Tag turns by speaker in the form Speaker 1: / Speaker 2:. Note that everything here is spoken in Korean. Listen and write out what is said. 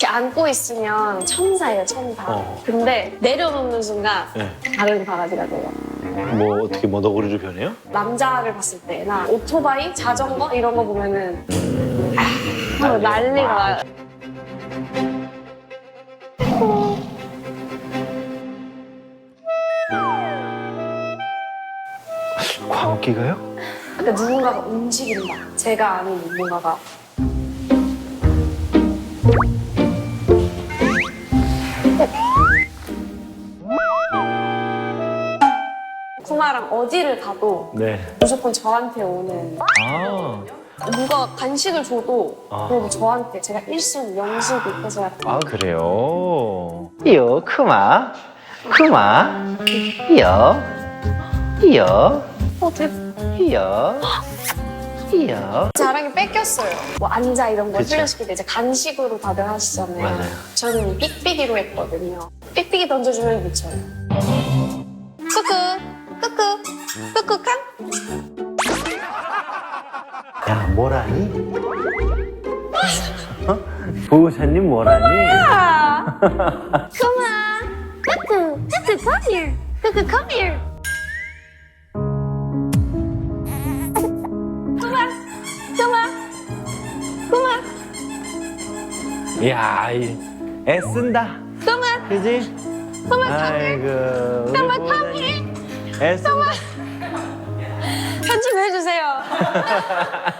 Speaker 1: 이렇게 안고 있으면 천사예요, 천사.
Speaker 2: 어.
Speaker 1: 근데 내려놓는 순간
Speaker 2: 네.
Speaker 1: 다른 바가지가 돼요.
Speaker 2: 뭐 어떻게 뭐 너구리로 변해요?
Speaker 1: 남자를 봤을 때나 오토바이, 자전거 이런 거 보면은 아, 난리가 나요.
Speaker 2: 광기가요?
Speaker 1: 그러니까 누군가가 움직인다. 제가 아닌 누군가가. 구마랑 어디를 가도
Speaker 2: 네.
Speaker 1: 무조건 저한테 오는
Speaker 2: 아.
Speaker 1: 누가 간식을 줘도
Speaker 2: 아.
Speaker 1: 그래도 저한테 제가 일식 영식 있어서
Speaker 2: 아 그래요.
Speaker 3: 이요 크마 크마 이요 이요
Speaker 1: 어대 이요
Speaker 3: 有，有。
Speaker 1: 자랑이 뺏겼어요. 뭐 앉아 이런 거
Speaker 2: 그쵸.
Speaker 1: 훈련시킬 때 이제 간식으로 다들 하시잖아요.
Speaker 2: 맞아요.
Speaker 1: 저는 이 삑삑이로 했거든요. 삑삑이 던져주면 미쳐요. 꾸꾸, 꾸꾸, 꾸꾸캉.
Speaker 2: 야 뭐라니? 어? 보호자님 뭐라니?
Speaker 1: On. 꾸꾸, 꾸꾸, come here. 꾸꾸, come here. 꼬마, 꼬마,
Speaker 2: 야, 이 애쓴다.
Speaker 1: 꼬마,
Speaker 2: 그지?
Speaker 1: 꼬마,
Speaker 2: 아이고, 우리
Speaker 1: 꼬마,
Speaker 2: 보호자님 애쓴다.
Speaker 1: 편집해주세요.